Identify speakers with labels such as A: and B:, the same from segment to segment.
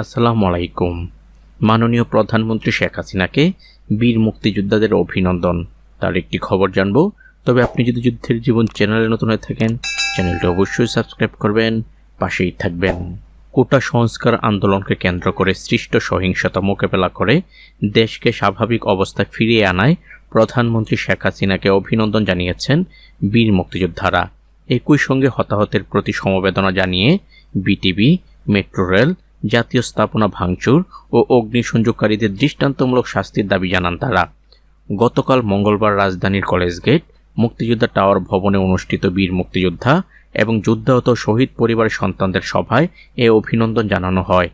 A: আসসালামু আলাইকুম। মাননীয় প্রধানমন্ত্রী শেখ হাসিনাকে বীর মুক্তিযোদ্ধাদের অভিনন্দন। তার একটি খবর জানব। তবে আপনি যদি যুদ্ধের জীবন চ্যানেলে নতুন হয়ে থাকেন, চ্যানেলটি অবশ্যই সাবস্ক্রাইব করবেন, পাশেই থাকবেন। কোটা সংস্কার আন্দোলনকে কেন্দ্র করে সৃষ্ট সহিংসতা মোকাবেলা করে দেশকে স্বাভাবিক অবস্থায় ফিরিয়ে আনায় প্রধানমন্ত্রী শেখ হাসিনাকে অভিনন্দন জানিয়েছেন বীর মুক্তিযোদ্ধারা। একই সঙ্গে হতাহতের প্রতি সমবেদনা জানিয়ে বিটিভি, মেট্রো রেল জাতীয় স্থাপনা ভাঙচুর ও অগ্নিসংযোগকারীদের দৃষ্টান্তমূলক শাস্তির দাবি জানান তারা। গতকাল মঙ্গলবার রাজধানীর কলেজ গেট, মুক্তিযোদ্ধা টাওয়ার ভবনে অনুষ্ঠিত বীর মুক্তিযোদ্ধা এবং যুদ্ধাহত শহীদ পরিবারের সন্তানদের সভায় এ অভিনন্দন জানানো হয়।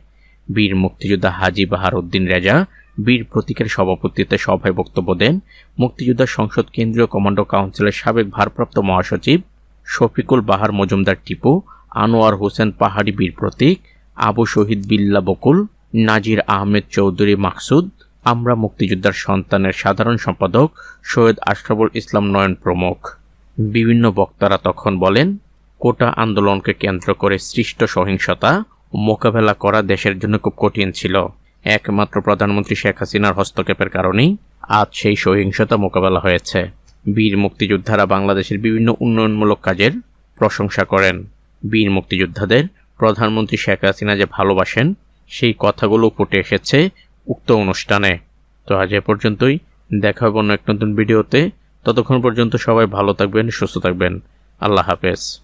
A: বীর মুক্তিযোদ্ধা হাজি বাহার উদ্দিন রেজা বীর প্রতীকের সভাপতিত্বে সভায় বক্তব্য দেন মুক্তিযোদ্ধা সংসদ কেন্দ্রীয় কমান্ডো কাউন্সিলের সাবেক ভারপ্রাপ্ত মহাসচিব শফিকুল বাহার মজুমদার টিপু, আনোয়ার হোসেন পাহাড়ি বীর প্রতীক আবু শহীদ বিল্লা বকুল, নাজির আহমেদ চৌধুরী মাকসুদ, আমরা মুক্তিযোদ্ধার সন্তানের সাধারণ সম্পাদক সৈয়দ আশরাফুল ইসলাম নয়ন প্রমুখ। বিভিন্ন বক্তারা তখন বলেন, কোটা আন্দোলনকে কেন্দ্র করে সৃষ্ট সহিংসতা মোকাবেলা করা দেশের জন্য খুব কঠিন ছিল। একমাত্র প্রধানমন্ত্রী শেখ হাসিনার হস্তক্ষেপের কারণেই আজ সেই সহিংসতা মোকাবেলা হয়েছে। বীর মুক্তিযোদ্ধারা বাংলাদেশের বিভিন্ন উন্নয়নমূলক কাজের প্রশংসা করেন। বীর মুক্তিযোদ্ধাদের প্রধানমন্ত্রী শেখ হাসিনা যে ভালোবাসেন, সেই কথাগুলো ফুটে এসেছে উক্ত অনুষ্ঠানে। তো আজ এ পর্যন্তই। দেখা হবে অন্য এক নতুন ভিডিওতে। ততক্ষণ পর্যন্ত সবাই ভালো থাকবেন, সুস্থ থাকবেন। আল্লাহ হাফেজ।